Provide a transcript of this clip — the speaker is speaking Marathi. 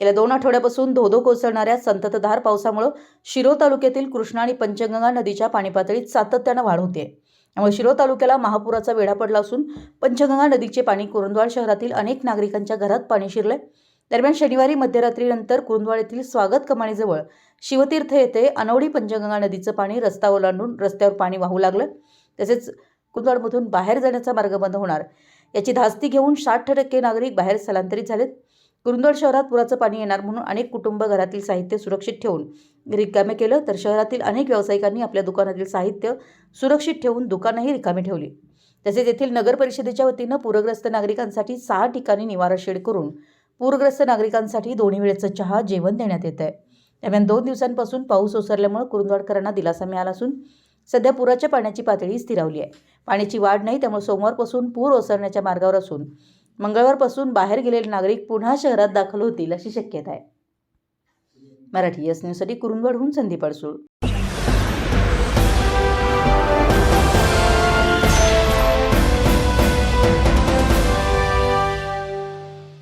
गेल्या दोन आठवड्यापासून धोधो कोसळणाऱ्या संततधार पावसामुळं शिरो तालुक्यातील कृष्णा आणि पंचगंगा नदीच्या पाणी पातळीत सातत्यानं वाढ होते. त्यामुळे शिरो तालुक्याला महापुराचा वेढा पडला असून पंचगंगा नदीचे पाणी कुरुंदवाड शहरातील अनेक नागरिकांच्या घरात पाणी शिरले दरम्यान शनिवारी मध्यरात्रीनंतर कुरुंदवाड येथील स्वागत कमानीजवळ शिवतीर्थ येथे अनवडी पंचगंगा नदीचं पाणी रस्ता ओलांडून रस्त्यावर पाणी वाहू लागलं. तसेच कुरुंदवाडमधून बाहेर जाण्याचा मार्ग बंद होणार. याची धास्ती घेऊन साठ टक्के नागरिक बाहेर स्थलांतरित झालेत. कुरुंदवाड शहरात पुराचं पाणी येणार म्हणून अनेक कुटुंब घरातील साहित्य सुरक्षित ठेवून रिकामे केलं तर शहरातील अनेक व्यावसायिकांनी आपल्या दुकानातील साहित्य सुरक्षित ठेवून दुकानंही रिकामी ठेवली. तसेच येथील नगर परिषदेच्या वतीनं पूरग्रस्त नागरिकांसाठी सहा ठिकाणी निवारा शेड करून पूरग्रस्त नागरिकांसाठी दोन्ही वेळेचं चहा जेवण देण्यात येत आहे दरम्यान दोन दिवसांपासून पाऊस ओसरल्यामुळे कुरुंदवाडकरांना दिलासा मिळाला असून सध्या पुराच्या पाण्याची पातळी स्थिरावली आहे. पाण्याची वाढ नाही त्यामुळे सोमवारपासून पूर ओसरण्याच्या मार्गावर असून मंगळवारपासून बाहेर गेलेले नागरिक पुन्हा शहरात दाखल होतील अशी शक्यता आहे. मराठी एस न्यूजसाठी कुरुंदवाडहून संदीप अडसूळ.